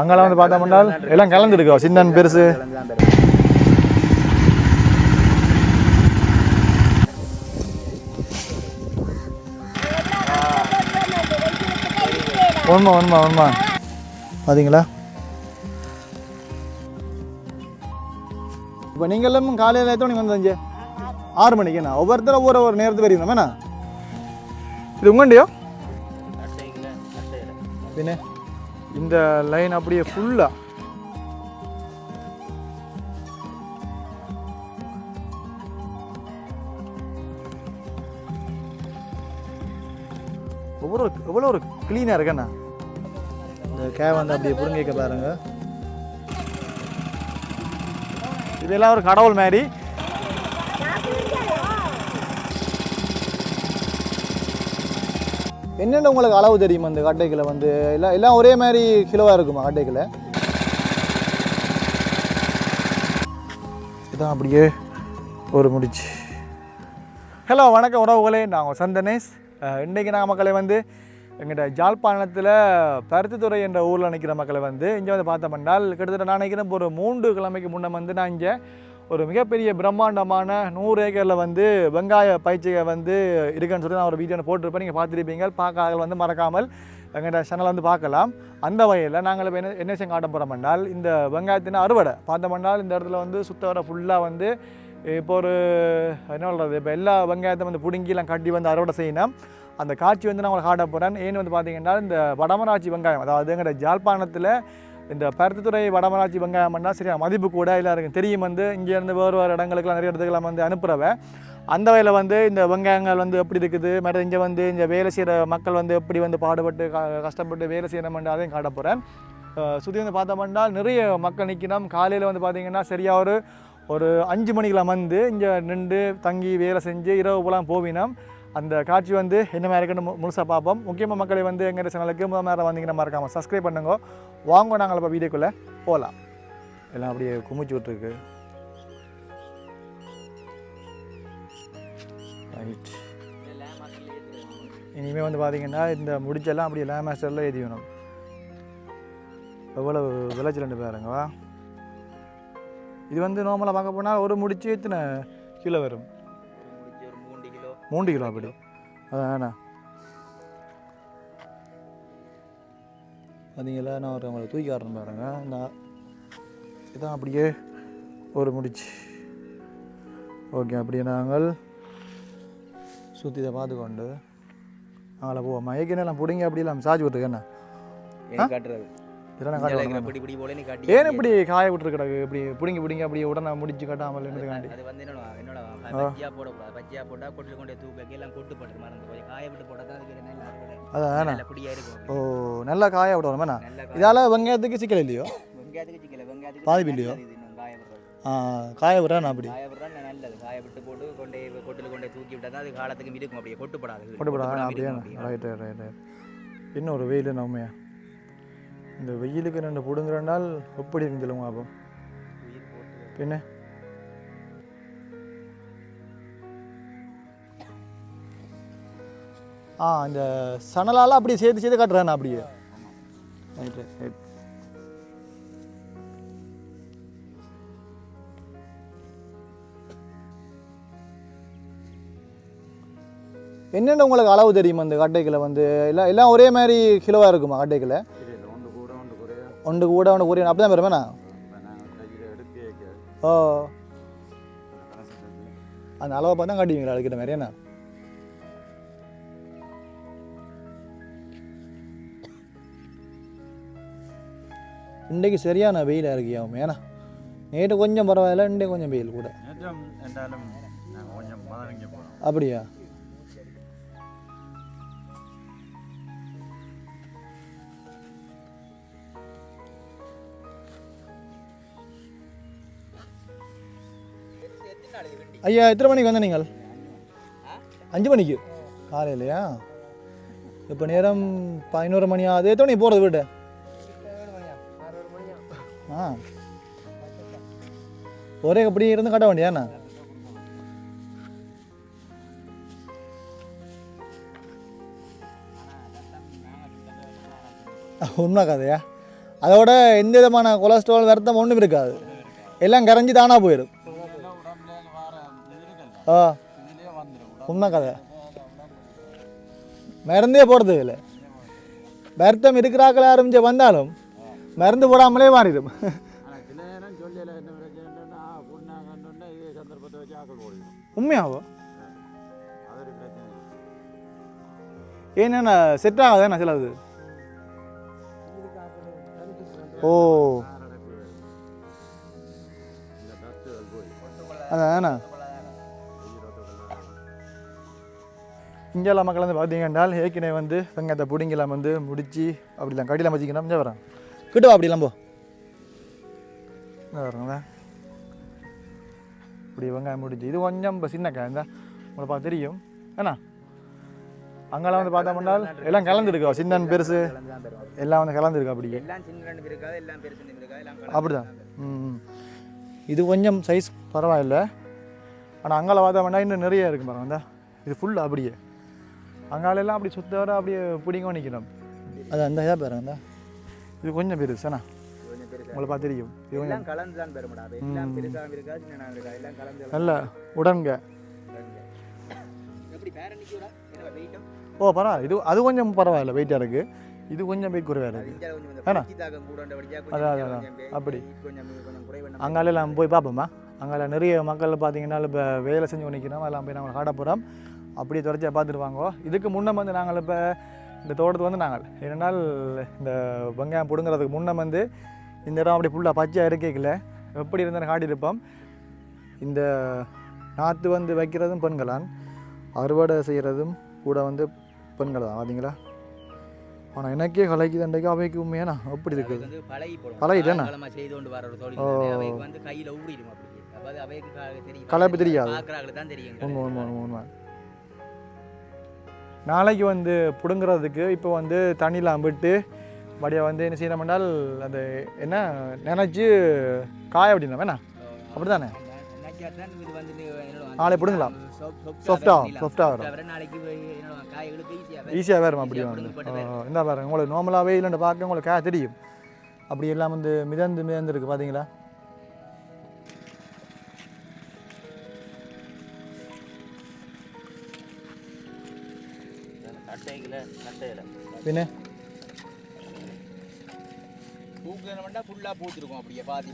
அங்கெல்லாம் வந்து பார்த்தோம்னா எல்லாம் கலந்துருக்கோம் சின்னன் பெருசு. உண்மை உண்மை உண்மை. பார்த்தீங்களா இப்போ நீங்கள் எல்லாம் காலையில் எத்தனை மணிக்கு வந்தீங்க? ஆறு மணிக்கு என்ன ஒவ்வொருத்தரும் ஒவ்வொரு ஒரு நேரத்துக்கு வரீங்க வேணா இது உங்கண்டியோ பின்ன? இந்த லைன் அப்படியே ஃபுல்லாக ஒவ்வொரு எவ்வளோ ஒரு க்ளீனாக இருக்கண்ணா. இந்த கே வந்து அப்படியே புடுங்கிக்க பாருங்க. இதெல்லாம் ஒரு கடவுள் மாதிரி. என்னென்ன உங்களுக்கு அளவு தெரியுமா இந்த கட்டைக்கில் வந்து? எல்லாம் எல்லாம் ஒரே மாதிரி கிலோவாக இருக்குமா கட்டைக்கில் இதான் அப்படியே ஒரு முடிச்சு. ஹலோ வணக்கம் உறவுகளே. நாங்கள் சந்தனேஷ். இன்றைக்கி நாங்கள் மக்களை வந்து எங்கிட்ட ஜாழ்ப்பாணத்தில் பருத்தித்துறை என்ற ஊரில் நிற்கிற மக்களை வந்து இங்கே வந்து பார்த்தோம்னால் கிட்டத்தட்ட நான் நினைக்கிறேன் இப்போ ஒரு மூன்று கிழமைக்கு முன்னே வந்து நான் இங்கே ஒரு மிகப்பெரிய பிரம்மாண்டமான நூறு ஏக்கரில் வந்து வெங்காய பயிற்சிகள் வந்து இருக்குன்னு சொல்லி நான் ஒரு வீடியோ போட்டிருப்பேன். நீங்கள் பார்த்துருப்பீங்க. பார்க்க வந்து மறக்காமல் எங்கள்கிட்ட சேனலை வந்து பார்க்கலாம். அந்த வகையில் நாங்கள் இப்போ என்ன என்ன விஷயம் காட்ட போகிறோம் என்றால் இந்த வெங்காயத்தின் அறுவடை. பார்த்தோம்னால் இந்த இடத்துல வந்து சுத்தவரை ஃபுல்லாக வந்து இப்போ ஒரு என்ன சொல்கிறது இப்போ எல்லா வெங்காயத்தையும் வந்து பிடுங்கிலாம் கட்டி வந்து அறுவடை செய்யணும். அந்த காட்சி வந்து நான் உங்களுக்கு காட்ட போகிறேன் ஏன்னு வந்து பார்த்தீங்கன்னா இந்த வடமராட்சி வெங்காயம் அதாவது எங்கள்கிட்ட ஜாழ்ப்பாணத்தில் இந்த பருத்தித்துறை வடமராட்சி வெங்காயம்னா பண்ணால் சரியா மதிப்பு கூட எல்லாருக்கும் தெரியும் வந்து இங்கேருந்து வேறு வேறு இடங்களுக்குலாம் நிறைய இடத்துக்குலாம் வந்து அனுப்புகிறவ அந்த வகையில் வந்து இந்த வெங்காயங்கள் வந்து எப்படி இருக்குது? மற்ற இங்கே வந்து இந்த வேலை செய்கிற மக்கள் வந்து எப்படி வந்து பாடுபட்டு க- கஷ்டப்பட்டு வேலை செய்யணும்னு அதையும் காட்ட போகிறேன் சுற்றி வந்து பார்த்தோம்னா நிறைய மக்கள் நிற்கணும். காலையில் வந்து பார்த்திங்கன்னா சரியாக ஒரு ஒரு அஞ்சு மணிக்கெலாம் வந்து இங்கே நின்று தங்கி வேலை செஞ்சு இரவு போலாம் போவினோம். அந்த காட்சி வந்து என்ன மாதிரி இருக்குன்னு முழுசாக பார்ப்போம். முக்கியமாக மக்களை வந்து எங்கள் சேனலுக்கு முதல் நேரம் வந்தீங்கன்னா மறக்காமல் சப்ஸ்கிரைப் பண்ணுங்க. வாங்க நாங்கள் இப்போ வீடியோக்குள்ளே போகலாம் எல்லாம் அப்படியே குமிச்சு விட்ருக்கு ரைட் இனிமேல் வந்து பார்த்தீங்கன்னா இந்த முடிச்செல்லாம் அப்படியே லே மாஸ்டரில் எழுதி வேணும் எவ்வளோ விளைச்சல் பாருங்கவா இது வந்து நார்மலாக பார்க்க போனால் ஒரு முடிச்சு எத்தனை கிலோ வரும்? மூன்று கிலோ மூன்று கிலோ அப்படி பார்த்தீங்களா நான் ஒரு அவங்களை தூக்கி வரணும் பாருங்க. நான் இதான் அப்படியே ஒரு முடிச்சு. ஓகே அப்படியே நாங்கள் சுற்றி இதை பார்த்துக்கொண்டு அவங்கள போவோம். மயக்கினெல்லாம் பிடிங்க அப்படியே நம்ம சார்ஜ் விட்டுருக்கேண்ணா காட்டுறது? பிடி பிடி போல நீ காட்டி ஏன் இப்படி காய விட்டுரு கிடக்கு இப்படி பிடிங்க பிடிங்க அப்படியே உடனே முடிச்சு கட்டாமல் இருந்துக்காண்டி அது வந்து என்னோட என்னோட பச்சையா போடக்கூடாது பச்சையா போட்டா கொட்டில் கொண்டு தூக்க எல்லாம் கொட்டு பட்டு மறந்து போய். காய விட்டு போட்டா தான் அதுக்கு நல்ல அறுவடை. அதான் நல்ல பிடியா இருக்கும். ஓ நல்லா காய காய இதால் வெங்காயத்துக்கு சிக்கல் இல்லையோ? வெங்காயத்துக்கு சிக்கல வெங்காயத்துக்கு பாதி நல்லது பில்லையோ? இது இன்னும் காய விடுறது. காய விட்றேன் அப்படி? காய விடுறா நல்லது. காய விட்டு போட்டு கொண்டே கொட்டில் கொண்டே தூக்கி விட்டா அது காலத்துக்கு இருக்கும் அப்படியே. கொட்டுப்படாது. அப்படியே அப்படியே. ரைட் ரைட் ரைட் இன்னொரு வெயில் நம்மையா இந்த வெயிலுக்கு ரெண்டு பிடுங்குற நாள் எப்படி இருந்துலுங்க அப்போ பின்ன? ஆ இந்த சணலால் அப்படியே சேர்த்து சேர்த்து காட்டுறேன் அப்படியே? ரைட் ரைட் ரைட் என்னென்ன உங்களுக்கு அளவு தெரியுமா இந்த கட்டைக்கில் வந்து? எல்லாம் எல்லாம் ஒரே மாதிரி கிலோவாக இருக்குமா கட்டைக்கில்? ஒன்று கூட ஒன்று குறைய அப்படி தான் வருமேண்ணா ஓ. அந்த அளவை பார்த்தா காட்டுவீங்களா அதுக்கிட்ட மாதிரி என்ன? இன்றைக்கு சரியான வெயிலாக இருக்கியாவும் ஏன்னா நேற்று கொஞ்சம் பரவாயில்ல இன்றைக்கு கொஞ்சம் வெயில் கூட. அப்படியா? ஐயா எத்தனை மணிக்கு வந்த நீங்கள்? அஞ்சு மணிக்கு? காலையிலையா? இப்போ நேரம் பதினோரு மணி ஆகுது. எத்தனை போகிறது வீட்டு ஆ. ஒரே அப்படி இருந்து கட்ட வேண்டியாண்ணா உண்மை கதையா அதோட எந்த விதமான கொலஸ்ட்ரால் வருத்தம் ஒன்றும் இருக்காது. எல்லாம் கரைஞ்சி தானாக போயிடும் ஆ உண்மை கதை மருந்தே போடுறது இல்லை வருத்தம் இருக்கிறாக்கள் ஆரம்பிச்சு வந்தாலும் மருந்து போடாமலே மாறிடும் உண்மையாவோ ஏன்னா செட் ஆகாது நான் செலவு ஓ அதான் இந்தியாவில் மக்கள் வந்து பார்த்தீங்கன்னா ஏற்கனவே வந்து வெங்காயத்தை பிடிங்கலாம் வந்து முடிச்சு அப்படிலாம் கடிலாம் வச்சுக்கணும். இங்கே வரேன். கிட்ட வா அப்படிலாம் போ. வரேங்களா இப்படி வெங்காயம் முடிச்சு இது கொஞ்சம் இப்போ சின்ன காய் இந்த உங்களை பார்த்து தெரியும். ஏண்ணா அங்கெல்லாம் வந்து பார்த்தோம்னா எல்லாம் கலந்துருக்கா. சின்னன் பெருசு. எல்லாம் வந்து கலந்துருக்கா அப்படியே. எல்லாம் சின்ன ரெண்டு இருக்காது எல்லாம் பெருசு ரெண்டு இருக்காது எல்லாம் கலந்து அப்படிதான். ம் இது கொஞ்சம் சைஸ் பரவாயில்ல. ஆனால் அங்கால பார்த்தோம்னா இன்னும் நிறைய இருக்கு பாருங்க. இந்த இது ஃபுல் அப்படியே. அங்கால எல்லாம் அப்படி சுத்த வர அப்படியே பிடிங்க நிற்கணும் அது அந்த இதாக பாருங்க இந்த இது கொஞ்சம் பெருசுண்ணா உங்களை பார்த்து தெரியும் இது கொஞ்சம் கலந்து தான் பெறும்டா. அது எல்லாம் பெருசாகவும் இருக்கா சின்ன இருக்கா? எல்லாம் கலந்து நல்ல உடன்க ஓ பரவாயில்ல. இது அது கொஞ்சம் பரவாயில்ல. வெயிட்டாக இருக்குது இது கொஞ்சம் வெயிட் குறைவாக இருக்குது கூட அதான், அதான், அப்படி. கொஞ்சம் கொஞ்சம் குறைவு அங்கால எல்லாம் போய் பார்ப்போமா அங்கால நிறைய மக்கள் பார்த்தீங்கன்னா இப்போ வேலை செஞ்சு நிற்கிறோம் அதெல்லாம் போய் நாங்கள் காட்ட போகிறோம் அப்படியே தொடர்ச்சியாக பார்த்துருவாங்க இதுக்கு முன்னே வந்து நாங்கள் இப்போ இந்த தோட்டத்துக்கு வந்து நாங்கள். ஏனென்றால் இந்த வெங்காயம் பிடுங்குறதுக்கு முன்னே வந்து இந்த இடம் அப்படி ஃபுல்லாக பச்சையாக இருக்கையில் எப்படி இருந்தாலும் காட்டியிருப்போம் இந்த நாற்று வந்து வைக்கிறதும் பெண்களான். அறுவடை செய்கிறதும் கூட வந்து பெண்கள் தான் பார்த்தீங்களா ஆனால் எனக்கே கலைக்கு தண்டைக்கு அவைக்கு உண்மையானா அப்படி இருக்குது. வந்து பழகி போடும். பழகிட்டேனா? காலமா செய்து கொண்டு வர ஒரு தொழில் ஓ. கலப்பு தெரியாது. உண்மை உண்மை உண்மை. நாளைக்கு வந்து பிடுங்குறதுக்கு இப்போ வந்து தண்ணியில் விட்டு வடியை வந்து என்ன செய்யணும் பண்ணால் அந்த என்ன நினச்சி காய அப்படின்னா வேணா அப்படி தானே நாளை பிடுங்கலாம். சாஃப்டாக சாஃப்டாக வரும். soft வரும். ஈஸியாக அப்படி வந்து பிடுங்கப்பட்டு வரும். பாருங்க உங்களுக்கு நார்மலாகவே இல்லைன்னு பார்க்க உங்களுக்கு காய தெரியும் அப்படி எல்லாம் வந்து மிதந்து மிதந்துருக்கு பார்த்தீங்களா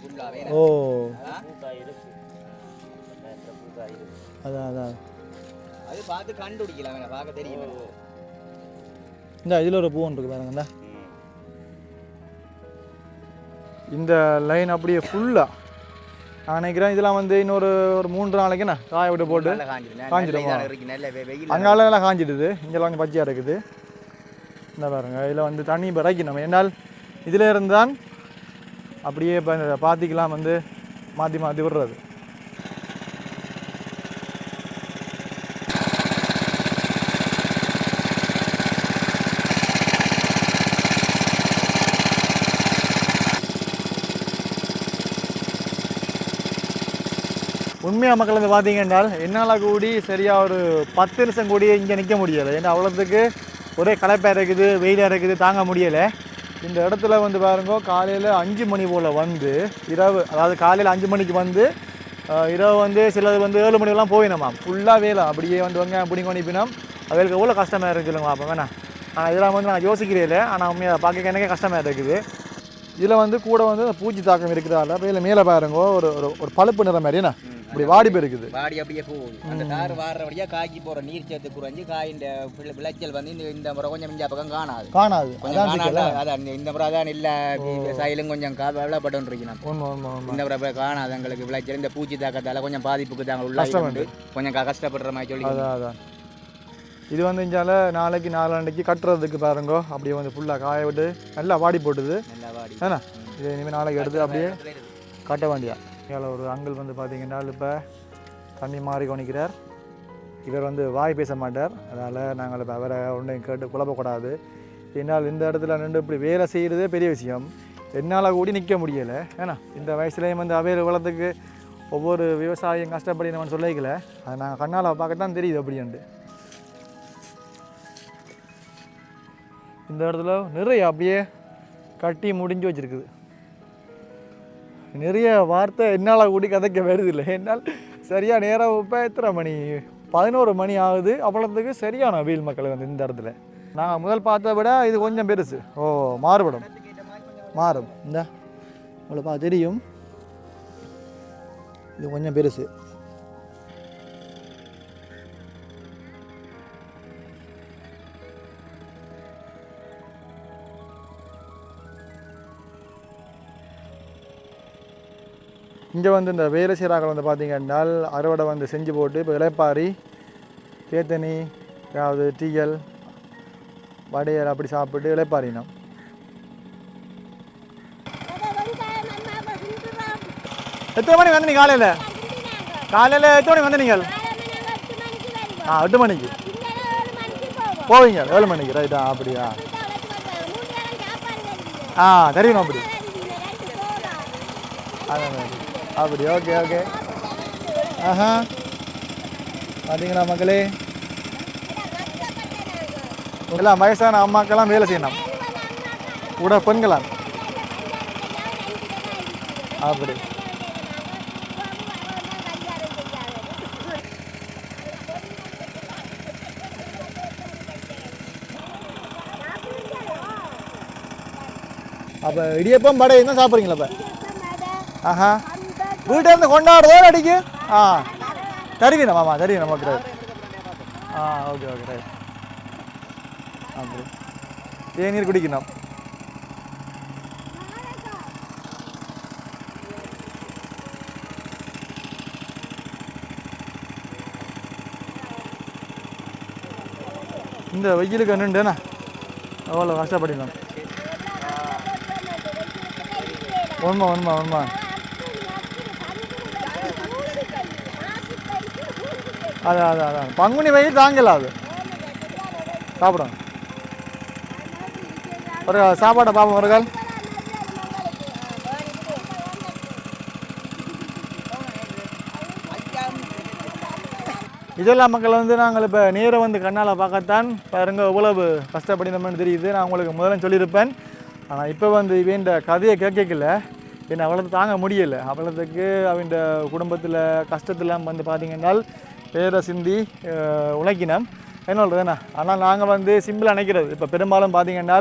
ஃபுல்லாவே ஓ அதான் அதான் அது பார்த்து கண்டுபிடிக்கலாம் வேணா பார்க்க தெரியும் இந்த இதில் ஒரு பூ ஒன்று இருக்கு பாருங்க. இந்த லைன் அப்படியே ஃபுல்லாக நான் நினைக்கிறேன் இதெல்லாம் வந்து இன்னொரு ஒரு மூன்று நாளைக்கு என்ன? காய விட்டு போட்டு நல்லா காஞ்சிடும்? நல்ல நல்ல அங்கால எல்லாம் காஞ்சிடுது. இங்கெல்லாம் கொஞ்சம் பச்சையாக இருக்குது. இந்த பாருங்க இதில் வந்து தண்ணி பிறக்கணும் என்னால் இதில் இருந்தான் அப்படியே இப்போ இந்த பாத்திக்கெல்லாம் வந்து மாற்றி மாற்றி விடுறது. உண்மையாக மக்கள் வந்து பார்த்தீங்கன்னா என்னால் கூடி சரியாக ஒரு பத்து நிமிஷம் கூடி இங்கே நிற்க முடியலை. ஏன்னா அவ்வளோத்துக்கு ஒரே களைப்பாக இருக்குது வெயிலாக இருக்குது தாங்க முடியலை. இந்த இடத்துல வந்து பாருங்க காலையில் அஞ்சு மணி போல் வந்து இரவு அதாவது காலையில் அஞ்சு மணிக்கு வந்து இரவு வந்து சிலது வந்து ஏழு மணிக்கெல்லாம் போயினோமா. ஃபுல்லாக வேலை. அப்படியே வந்து வங்க பிடிங்க அனுப்பினோம் அவளுக்கு எவ்வளோ கஷ்டமாக இருக்குதுங்களா அப்போ வேணா. ஆனால் இதெல்லாம் வந்து நான் யோசிக்கிறேன் ஆனால் உண்மையாக பார்க்க எனக்கே கஷ்டமாக இருக்குது. இதில் வந்து கூட வந்து பூச்சி தாக்கம் இருக்கிறதால மேலே மேலே பாருங்க ஒரு ஒரு- ஒரு பழுப்பு நிற மாதிரி என்ன? இப்படி வாடி போயிருக்குது வாடி அப்படியே போகுது. அந்த தார் வாடுறபடியா காய்ச்சி போற நீர் சேர்த்து குறைஞ்சு காயின் விளை- விளைச்சல் வந்து இந்த இந்த முறை கொஞ்சம் இந்த பக்கம் காணாது. காணாது. கொஞ்சம் காணாது அதான் இந்த- இந்த முறை அதான் இல்ல விவசாயிலும் கொஞ்சம் கவலைப்பட்டு இந்த முறை காணாது எங்களுக்கு விளைச்சல். இந்த பூச்சி தாக்கத்தால கொஞ்சம் பாதிப்புக்கு தாங்க உள்ள. கொஞ்சம் கஷ்டப்படுற மாதிரி சொல்லி அதான் இது வந்து இஞ்சால நாளைக்கு நாளாண்டைக்கு கட்டுறதுக்கு பாருங்க. அப்படியே வந்து ஃபுல்லாக காய விட்டு நல்லா வாடி போட்டுது. நல்லா வாடி. ஏன்னா? இது இனிமேல் நாளைக்கு எடுத்து அப்படியே. கட்ட வேண்டியா இதில் ஒரு அங்கிள் வந்து பார்த்தீங்கன்னா இப்போ தண்ணி மாறி கவனிக்கிறார். இவர் வந்து வாய் பேச மாட்டார். அதனால் நாங்கள் இப்போ அவரை ஒன்றையும் கேட்டு குழப்பக்கூடாது. என்னால் இந்த இடத்துல நின்று இப்படி வேலை செய்கிறதே பெரிய விஷயம். என்னால் கூடி நிற்க முடியலை. ஏன்னா இந்த வயசுலேயும் வந்து அவையில் உலகத்துக்கு ஒவ்வொரு விவசாயியும் கஷ்டப்படி நம்ம சொல்லிக்கல. அதை நாங்கள் கண்ணால் பார்க்க தான் தெரியுது அப்படின்ட்டு. இந்த இடத்துல நிறைய அப்படியே கட்டி முடிஞ்சு வச்சுருக்குது. நிறைய வார்த்தை என்னால் கூடி கதைக்க வருதில்லை என்னால் சரியாக நேரம் இப்போ எத்தனை மணி? பதினோரு மணி ஆகுது. அவ்வளோத்துக்கு சரியான வீல் மக்கள் வந்து இந்த இடத்துல. நாங்கள் முதல் பார்த்த விட இது கொஞ்சம் பெருசு. ஓ மாறுபடும். மாறும். இந்த உங்களை தெரியும். இது கொஞ்சம் பெருசு. இங்கே வந்து இந்த வேலை சீராக்கள் வந்து பார்த்தீங்கன்னா அறுவடை வந்து செஞ்சு போட்டு இப்போ இலைப்பாரி தேத்தனி அதாவது டீயல் வடையல் அப்படி சாப்பிட்டு இலைப்பாரினோம் எத்தனை மணிக்கு வந்து நீங்கள் காலையில்? காலையில் எத்தனை மணிக்கு வந்து நீங்கள்? ஆ எட்டு மணிக்கு. போவீங்க ஏழு மணிக்கு ரைட்டா அப்படியா? ஆ தெரியணும் அப்படி? அதான். அப்படி ஓகே ஓகே ஆஹா. பார்த்தீங்களா மக்களே? எல்லாம் வயசான அம்மாக்கெல்லாம் வேலை செய்யணும். கூட பெண்களாம் அப்படி. அப்போ இடியப்பம் வடை என்ன சாப்பிட்றீங்களா இப்போ ஆஹா. வீட்டில் இருந்து கொண்டாடுறதோ அடிக்கு. ஆ. தருவீனா மாமா தருவீனா ஓகே ரைட் ஆ ஓகே ஓகே ரைட் அப்படி தேநீர் குடிக்கணும். இந்த வெயிலுக்கு நின்றுண்ணா அவ்வளோ கஷ்டப்படினோம் உண்மை உண்மை உண்மை. அதான் அதான் அதான் பங்குனி வெயில் தாங்கல அது. சாப்பிடும் ஒரு சாப்பாடை பார்ப்போம் ஒரு கால். இதெல்லாம் மக்கள் வந்து நாங்கள் இப்போ நேரை வந்து கண்ணால் பார்க்கத்தான் பாருங்க எவ்வளவு கஷ்டப்படினோம்னு தெரியுது. நான் உங்களுக்கு முதல்ல சொல்லியிருப்பேன். ஆனால் இப்போ வந்து இவன் கதையை கேட்கல என்னை அவ்வளோ தாங்க முடியலை. அவ்வளோத்துக்கு அவன் குடும்பத்தில் கஷ்டத்தில் வந்து பார்த்தீங்கன்னா பேரை சிந்தி உழைக்கினோம் என்ன சொல்கிறதுண்ணா ஆனால் நாங்கள் வந்து சிம்பிள் நினைக்கிறது. இப்போ பெரும்பாலும் பார்த்தீங்கன்னா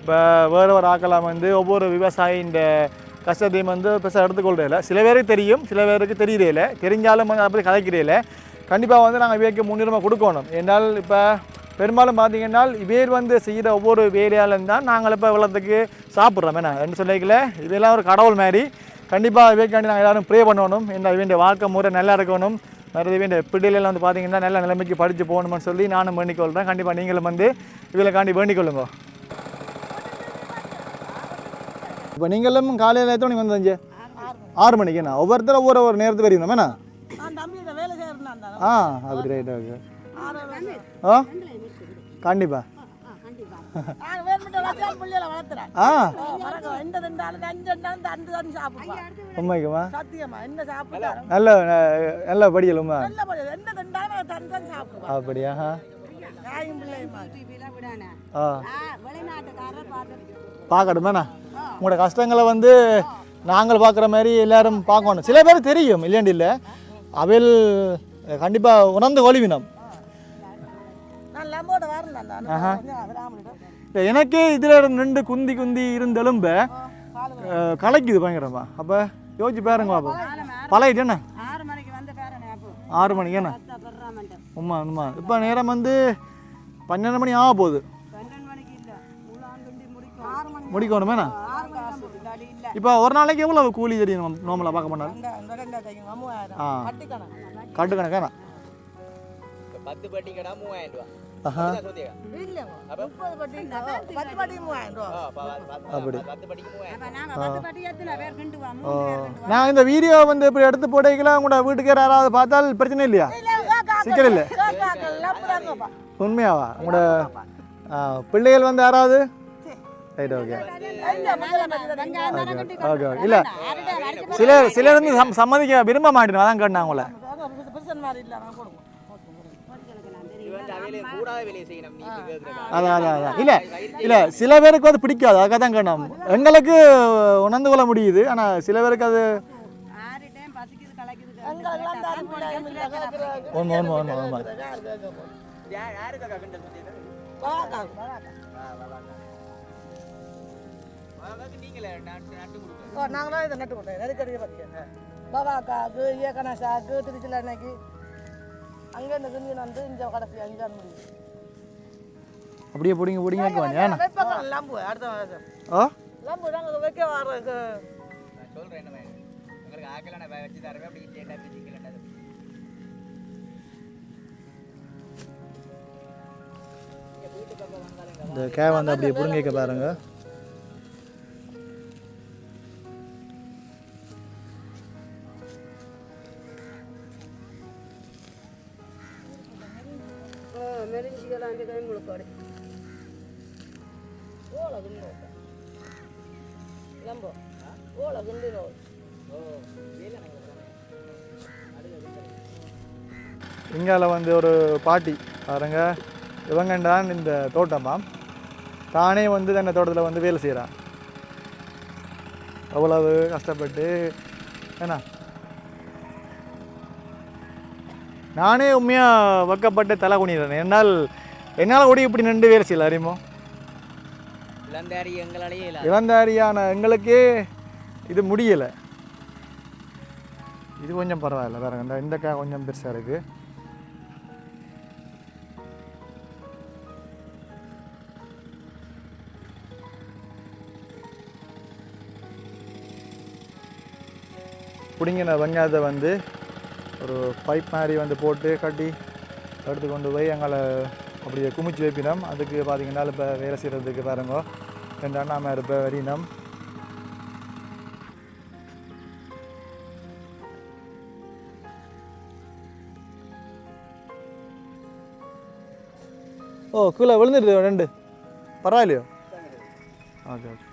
இப்போ வேறு ஒரு ஆக்கலாம் வந்து ஒவ்வொரு விவசாயின்ற கஷ்டத்தையும் வந்து பெருசாக எடுத்துக்கொள்றதில்ல சில பேருக்கு தெரியும் சில பேருக்கு தெரியறதில்ல தெரிஞ்சாலும் வந்து அப்படி கதைக்கிறதில்ல கண்டிப்பாக வந்து நாங்கள் இவைக்கு முன்னுரிமை கொடுக்கணும். ஏன்னால் இப்போ பெரும்பாலும் பார்த்தீங்கன்னா இவேர் வந்து செய்கிற ஒவ்வொரு வேலையாலும் தான் நாங்கள் இப்போ இவ்வளோத்துக்கு சாப்பிட்றோம். என்ன ரெண்டு சொல்லிக்கல? இதெல்லாம் ஒரு கடவுள் மாதிரி. கண்டிப்பாக இவைக்காண்டி நாங்கள் எல்லோரும் ப்ரே பண்ணணும். இந்த இவன் வாழ்க்கை முறை நல்லா இருக்கணும். நிறைய இவன் பிள்ளைகள் வந்து பார்த்தீங்கன்னா நல்ல நிலைமைக்கு படித்து போகணும்னு சொல்லி நானும் வேண்டிக் கொள்கிறேன் கண்டிப்பாக நீங்களும் வந்து இவளுக்காண்டி வேண்டிக் கொள்ளுங்க இப்போ நீங்களும் காலையில் எத்தனை மணிக்கு வந்தீங்க? ஆறு மணிக்கு என்ன ஒவ்வொருத்தரும் ஒவ்வொரு ஒரு நேரத்துக்கு தான் ஆ அப்படி ரைட் ஓகே ஆ கண்டிப்பாக ஆ. உண்மைக்குமா? நல்ல. நல்ல அப்படியா? பார்க்கட்டுமேண்ணா உங்களோட கஷ்டங்களை வந்து நாங்கள் பார்க்குற மாதிரி எல்லாரும் பார்க்கணும். சில பேர் தெரியும் இல்லையாண்டு இல்லை? அவையில் கண்டிப்பாக உணர்ந்து ஒளிவினம் நான் எனக்கே இதில் நின்று குந்தி குந்தி இருந்தெலும்ப கலைக்குது பயங்கரமா. அப்போ யோசிச்சு பாருங்க பாப்போம். பழகிட்டு என்ன? ஆறு மணிக்கு என்ன? உண்மை உண்மை இப்போ நேரம் வந்து பன்னெண்டு மணி ஆக போகுது. இல்லாடி இல்லை. இப்போ ஒரு நாளைக்கு எவ்வளோ கூலி தெரியும் நோமலாக பார்க்க மூவாயிரம். ஆ. கட்டு கணக்காண்ணா பத்து பட்டி கடை மூவாயிரம் ரூபா. ஓ நான் இந்த வீடியோ வந்து இப்படி எடுத்து போட்டீங்களா உங்களோட வீட்டுக்கு யாராவது பார்த்தால் பிரச்சனை இல்லையா? சிக்கல் இல்லை உண்மையாவா? உங்களோட பிள்ளைகள் வந்து யாராவது? ரைட் ஓகே ஓகே ஓகே இல்லை சிலர் சிலர் வந்து சம் சம்மதிக்க விரும்ப மாட்டேன் அதான் கேட்டேன் உங்களை. அதான் அதான் அதான். இல்லை இல்லை சில பேருக்கு அது பிடிக்காது. அதுக்காக தான் கேட்டோம் எங்களுக்கு உணர்ந்து கொள்ள முடியுது. ஆனால் சில பேருக்கு அது. ஒன்று நாங்களாம் இதை நட்டு கொடுத்தோம். நெருக்கடியை பற்றிய பாபாக்காக்கு இயக்கணசாக்கு திருச்சியில் அன்னைக்கு அங்கேருந்து கிண்டி வந்து இந்த கடைசி அஞ்சான் முடியும் அப்படியே பிடிங்க பிடிங்க வைக்க ஏன்னா லம்பு அடுத்த ஆ? லம்பு நாங்கள் வைக்க வர்றதுக்கு நான் சொல்றேன் என்ன. உங்களுக்கு ஆக்கல நான் வச்சு தரவே அப்படி கேட்டா பிடிக்கல வீட்டு பக்கம் வந்தாலும் இந்த கே வந்து அப்படியே பிடுங்கிக்க பாருங்க. மெரிஞ்சிக்கலாம் இங்கால வந்து ஒரு பாட்டி பாருங்க. இவங்கண்டான் இந்த தோட்டமாம் தானே வந்து தன்னை தோட்டத்தில் வந்து வேலை செய்கிறான் அவ்வளவு கஷ்டப்பட்டு என்ன நானே உண்மையாக வைக்கப்பட்டு தலை குனிறேன் என்னால் என்னால் கூட இப்படி நின்று வேலை செய்யல அறிமோ இளந்தாரி எங்களாலேயே இளந்தாரியான எங்களுக்கே இது முடியலை. இது கொஞ்சம் பரவாயில்ல பாருங்க இந்த இந்த காய் கொஞ்சம் பெருசாக இருக்குது பிடிங்கின வெங்காயத்தை வந்து ஒரு பைப் மாதிரி வந்து போட்டு கட்டி எடுத்து கொண்டு போய் எங்களை அப்படியே குமிச்சு வைப்பினோம். அதுக்கு பார்த்தீங்கன்னா இப்போ வேலை செய்கிறதுக்கு பாருங்க. ரெண்டு அண்ணா மேலே இப்போ வரினோம். ஓ கீழே விழுந்துடுது ரெண்டு. பரவாயில்லையோ? ஓகே ஓகே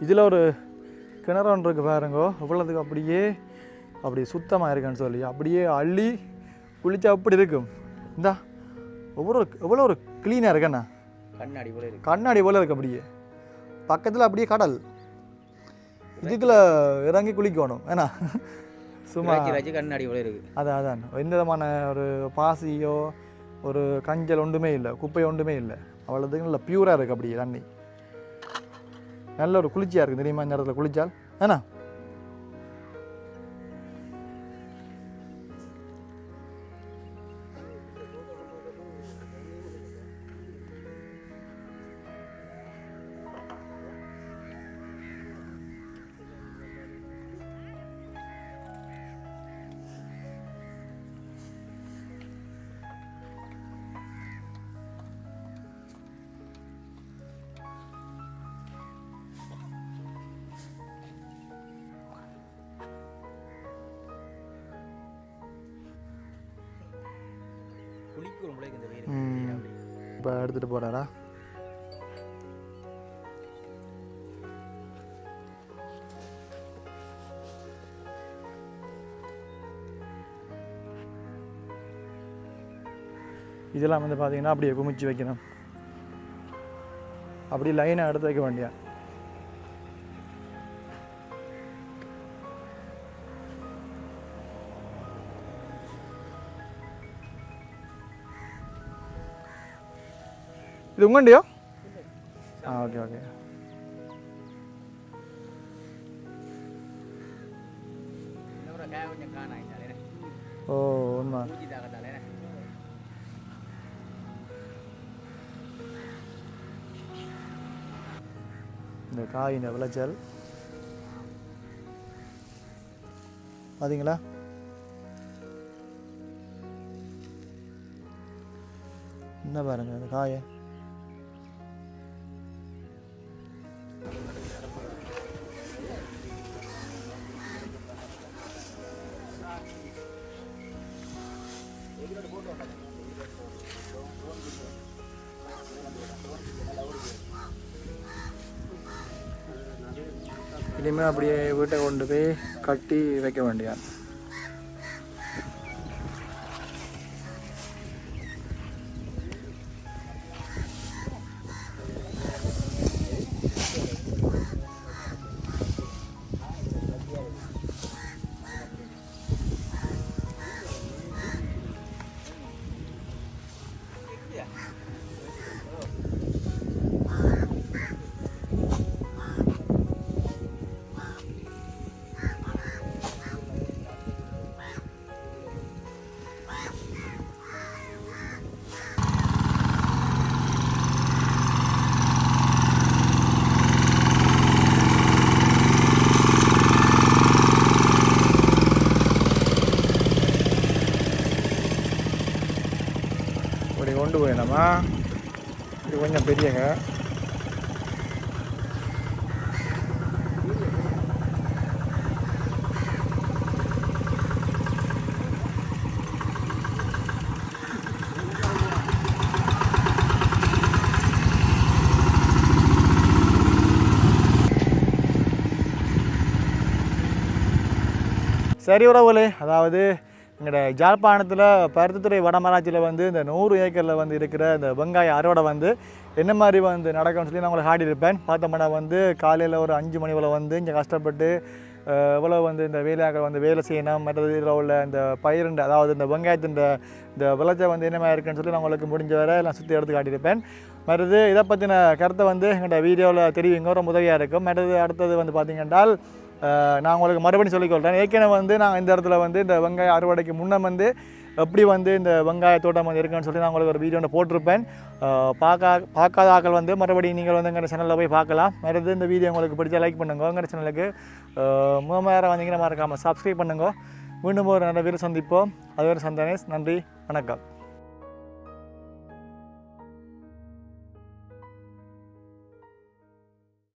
இதில் ஒரு கிணறு ஒன்று இருக்கு பாருங்க. அவ்வளோதுக்கு அப்படியே அப்படி சுத்தமாக இருக்குன்னு சொல்லி அப்படியே அள்ளி குளிச்சா அப்படி இருக்கும். இந்தா ஒவ்வொரு எவ்வளோ ஒரு க்ளீனாக இருக்கண்ணா? கண்ணாடி போல இருக்கு. கண்ணாடி போல இருக்கு அப்படியே. பக்கத்தில் அப்படியே கடல். இதுக்குள்ள இறங்கி குளிக்கணும். ஏன்னா சும்மா கண்ணாடி போல இருக்கு. அதான் அதான். எந்த விதமான ஒரு பாசியோ ஒரு கஞ்சல் ஒன்றுமே இல்லை. குப்பை ஒன்றுமே இல்லை. அவ்வளோதுக்கு நல்ல பியூராக இருக்குது அப்படியே தண்ணி. நல்ல ஒரு குளிர்ச்சியாக இருக்குது தெரியுமா இந்த இடத்துல குளிச்சால்? ஏன்னா இப்போ எடுத்துகிட்டு போகிறாரா இதெல்லாம் வந்து பார்த்தீங்கன்னா அப்படியே குமிச்சு வைக்கணும். அப்படி லைனை எடுத்து வைக்க வேண்டியா இது உங்கண்டியோ ஆ ஓகே ஓகே ஓ உண்மை இந்த காயின் விளைச்சல் பார்த்தீங்களா என்ன பாருங்க இந்த காயை அப்படியே வீட்டை கொண்டு போய் கட்டி வைக்க வேண்டியான் இப்படி கொண்டு போயிடலாமா? இது கொஞ்சம் பெரியங்க சரி உறவுகளே அதாவது எங்களோட ஜாழ்ப்பாணத்தில் பருத்தித்துறை வடமராட்சியில் வந்து இந்த நூறு ஏக்கரில் வந்து இருக்கிற இந்த வெங்காய அறுவடை வந்து என்ன மாதிரி வந்து நடக்கும்னு சொல்லி நான் உங்களுக்கு ஆடியிருப்பேன் பார்த்தோம்னா வந்து காலையில் ஒரு அஞ்சு மணி போல் வந்து இங்கே கஷ்டப்பட்டு எவ்வளோ வந்து இந்த வேலையாக்கள் வந்து வேலை செய்யணும் மற்றது இதில் உள்ள இந்த பயிரண்டு அதாவது இந்த வெங்காயத்தின் இந்த விளைச்சல் வந்து என்ன மாதிரி இருக்குன்னு சொல்லி நான் உங்களுக்கு முடிஞ்ச வரை நான் சுற்றி எடுத்து காட்டியிருப்பேன் மற்றது இதை பற்றின கருத்தை வந்து எங்களோட வீடியோவில் தெரிவிங்க ரொம்ப உதவியாக இருக்கும். மற்றது அடுத்தது வந்து பார்த்திங்கன்னா நான் உங்களுக்கு மறுபடியும் சொல்லிக்கொள்கிறேன் ஏற்கனவே வந்து நாங்கள் இந்த இடத்துல வந்து இந்த வெங்காய அறுவடைக்கு முன்னே வந்து எப்படி வந்து இந்த வெங்காய தோட்டம் வந்து இருக்குன்னு சொல்லி நான் உங்களுக்கு ஒரு வீடியோ ஒன்று போட்டிருப்பேன். பார்க்கா பார்க்காத ஆக்கள் வந்து மறுபடியும் நீங்கள் வந்து எங்கள் சேனலில் போய் பார்க்கலாம் மறுபடியும் இந்த வீடியோ உங்களுக்கு பிடிச்சா லைக் பண்ணுங்க. எங்கள் சேனலுக்கு மூணு வந்தீங்கன்னா மறக்காமல் சப்ஸ்கிரைப் பண்ணுங்க. மீண்டும் ஒரு நல்ல வீடு சந்திப்போம். அதுவரை சந்தனேஷ் நன்றி வணக்கம்.